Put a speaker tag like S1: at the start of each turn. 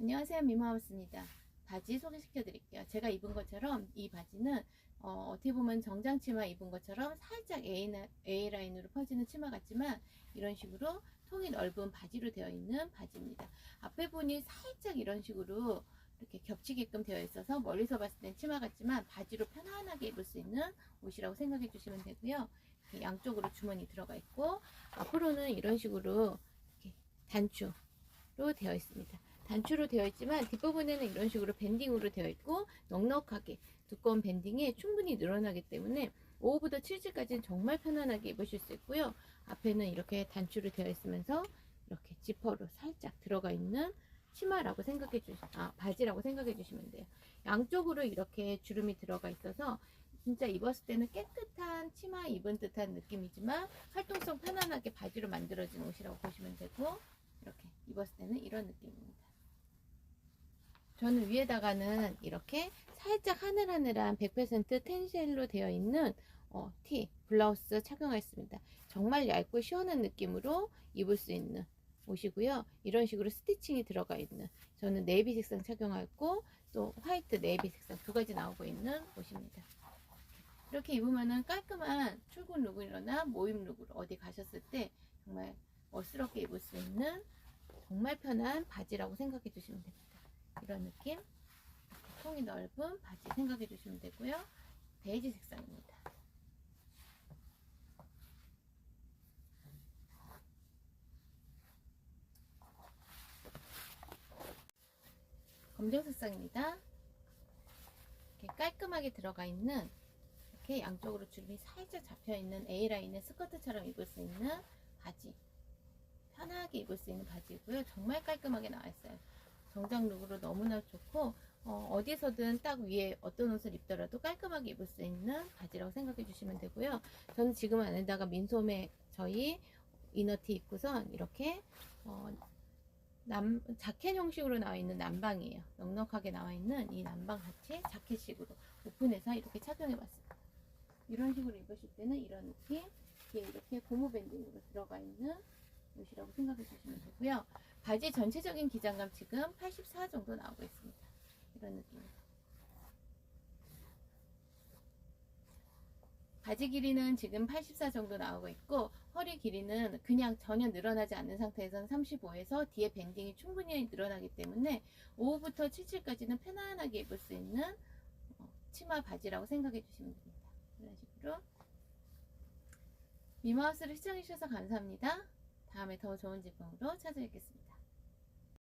S1: 안녕하세요 미마우스입니다. 바지 소개시켜 드릴게요. 제가 입은 것처럼 이 바지는 어, 떻게 보면 정장 치마 입은 것처럼 살짝 A, A 라인으로 퍼지는 치마 같지만 이런 식으로 통이 넓은 바지로 되어 있는 바지입니다. 앞에 보니 살짝 이런 식으로 이렇게 겹치게끔 되어 있어서 멀리서 봤을 땐 치마 같지만 바지로 편안하게 입을 수 있는 옷이라고 생각해 주시면 되고요. 양쪽으로 주머니 들어가 있고 앞으로는 이런 식으로 이렇게 단추로 되어 있습니다. 단추로 되어 있지만 뒷부분에는 이런 식으로 밴딩으로 되어 있고 넉넉하게 두꺼운 밴딩이 충분히 늘어나기 때문에 5호부터 7지까지는 정말 편안하게 입으실 수 있고요. 앞에는 이렇게 단추로 되어 있으면서 이렇게 지퍼로 살짝 들어가 있는 치마라고 생각해 주시, 아, 바지라고 생각해 주시면 돼요. 양쪽으로 이렇게 주름이 들어가 있어서 진짜 입었을 때는 깨끗한 치마 입은 듯한 느낌이지만 활동성 편안하게 바지로 만들어진 옷이라고 보시면 되고 이렇게 입었을 때는 이런 느낌입니다. 저는 위에다가는 이렇게 살짝 하늘하늘한 100% 텐셀로 되어 있는 어, 티, 블라우스 착용했습니다. 정말 얇고 시원한 느낌으로 입을 수 있는 옷이고요. 이런 식으로 스티칭이 들어가 있는 저는 네이비 색상 착용하고 또 화이트 네이비 색상 두 가지 나오고 있는 옷입니다. 이렇게 입으면은 깔끔한 출근 룩이나 모임 룩으로 어디 가셨을 때 정말 멋스럽게 입을 수 있는 정말 편한 바지라고 생각해 주시면 됩니다. 이런 느낌 통이 넓은 바지 생각해 주시면 되고요. 베이지 색상입니다. 검정 색상입니다. 이렇게 깔끔하게 들어가 있는 이렇게 양쪽으로 주름이 살짝 잡혀 있는 A 라인의 스커트처럼 입을 수 있는 바지. 편하게 입을 수 있는 바지고요. 정말 깔끔하게 나와 있어요. 정장 룩으로 너무나 좋고 어, 디서든딱 위에 어떤 옷을 입더라도 깔끔하게 입을 수 있는 바지라고 생각해 주시면 되고요. 저는 지금 안에다가 민소매 저희 이너티 입고선 이렇게 어, 남, 자켓 형식으로 나와 있는 남방이에요. 넉넉하게 나와 있는 이 남방 같이 자켓식으로 오픈해서 이렇게 착용해 봤습니다. 이런 식으로 입으실 때는 이런 느낌, 뒤에 이렇게 고무 밴딩으로 들어가 있는 옷이라고 생각해 주시면 되고요. 바지 전체적인 기장감 지금 84 정도 나오고 있습니다. 이런 느낌. 바지 길이는 지금 84 정도 나오고 있고 허리 길이는 그냥 전혀 늘어나지 않는 상태에서는 35에서 뒤에 밴딩이 충분히 늘어나기 때문에 5호부터 77까지는 편안하게 입을 수 있는 어, 치마 바지라고 생각해 주시면 됩니다. 이런 식으로 미마우스를 시청해 주셔서 감사합니다. 다음에 더 좋은 제품으로 찾아뵙겠습니다.